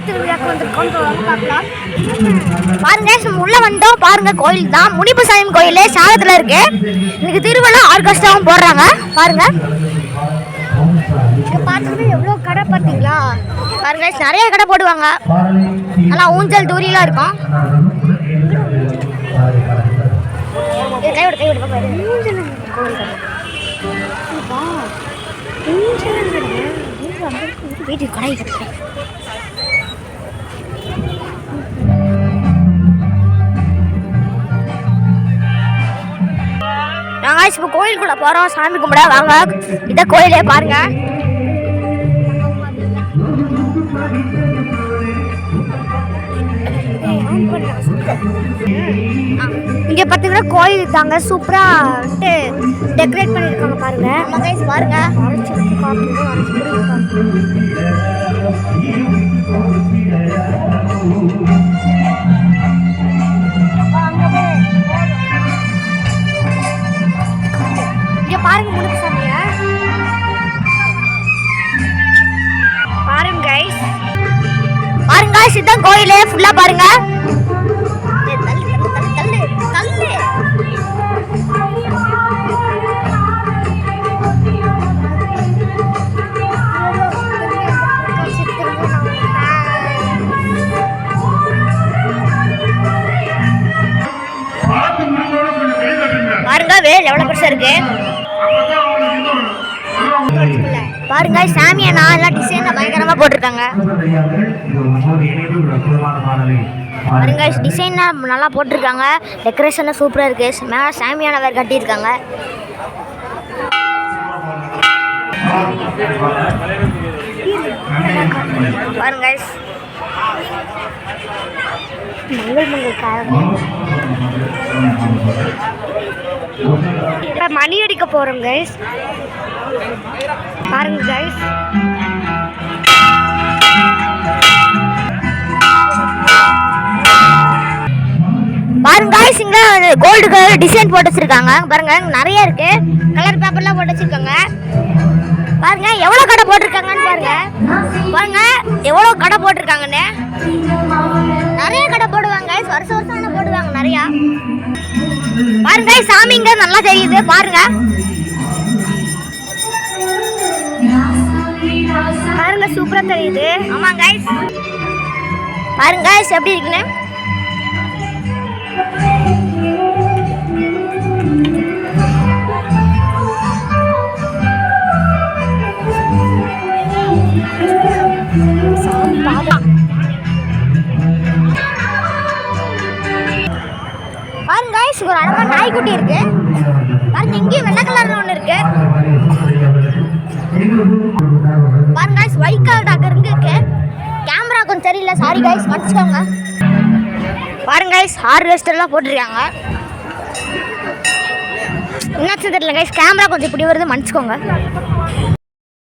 ஊர் திருவிழாக்கு வந்திருக்கோம் பார்க்கலாம் பாருங்க நம்ம உள்ள வந்தோம் பாருங்க கோயில் தான் முனிப்பு சாமி கோயில் சாகத்துல இருக்கு இன்னைக்கு திருவிழா ஆர்கெஸ்ட்ராவும் போடுறாங்க பாருங்க பார்த்தீங்கன்னா எவ்வளோ கடை பார்த்தீங்களா பாருங்க நிறைய கடை போடுவாங்க நல்லா ஊஞ்சல் தூரிலாம் இருக்கும் இது கை விடு கை விடு பாரு ஊஞ்சல் ஊஞ்சல். வீட்டுக்கு கடை கடை நாங்கள் இப்போ கோயிலுக்குள்ள போகிறோம் சாமி கும்பிட வாங்க. இதை கோயிலே பாருங்க. இங்கே பார்த்தீங்கன்னா கோயில் தாங்க சூப்பராக டெக்கரேட் பண்ணியிருக்காங்க பாருங்க. கைஸ் பாருங்க. முடிஞ்சோட கொஞ்சம் கை தட்டுங்க பாருங்க. வேல் எவ்வளவு பெருசா இருக்கு. பாருங்க அவங்களுக்கு இன்னும் பாருங்க சாமியானா எல்லாம் டிசைன் பயங்கரமா போட்டிருக்காங்க. பாருங்க டிசைன் நல்லா போட்டிருக்காங்க. டெக்கரேஷன்லாம் சூப்பராக இருக்கு. மேலே சாமியான வேறு கட்டியிருக்காங்க. பாருங்க மங்கள் மங்கள் காரணம் இப்போ மணி அடிக்க போகிறோம் கைஸ் பாருங்க கைஸ் பாருங்க கைஸ் இங்க கோல்டு கலர் டிசைன் போட்டு வச்சிருக்காங்க. பாருங்க நிறைய இருக்கு. கலர் பேப்பர்லாம் போட்டு வச்சிருக்காங்க. பாருங்க எவ்வளவு கடை போட்டிருக்காங்கன்னு பாருங்க. பாருங்க எவ்வளவு கடை போட்டிருக்காங்கன்னு. நிறைய கடை போடுவாங்க guys. வருஷம் வருஷம் போடுவாங்க நிறையா. பாருங்க சாமிங்க நல்லா தெரியுது பாருங்க. பாருங்க சூப்பரா தெரியுது. ஆமா கைஸ் பாருங்க எப்படி இருக்குன்னு. பாருங்க ஒரு அழகாக நாய்க்குட்டி இருக்கு. பாருங்க இங்கேயும் வெள்ளை கலர்ல ஒன்று இருக்கு. பாருங்க காய்ஸ் ஒயிட் கலர் இங்கே இருக்கு. கேமரா கொஞ்சம் சரியில்லை. சாரி கைஸ் மன்னிச்சுக்கோங்க. பாருங்க கைஸ் ஹார்வெஸ்டர்லாம் போட்டிருக்காங்க. என்னாச்சும் தெரியல கைஸ் கேமரா கொஞ்சம் இப்படி வருது மன்னிச்சுக்கோங்க.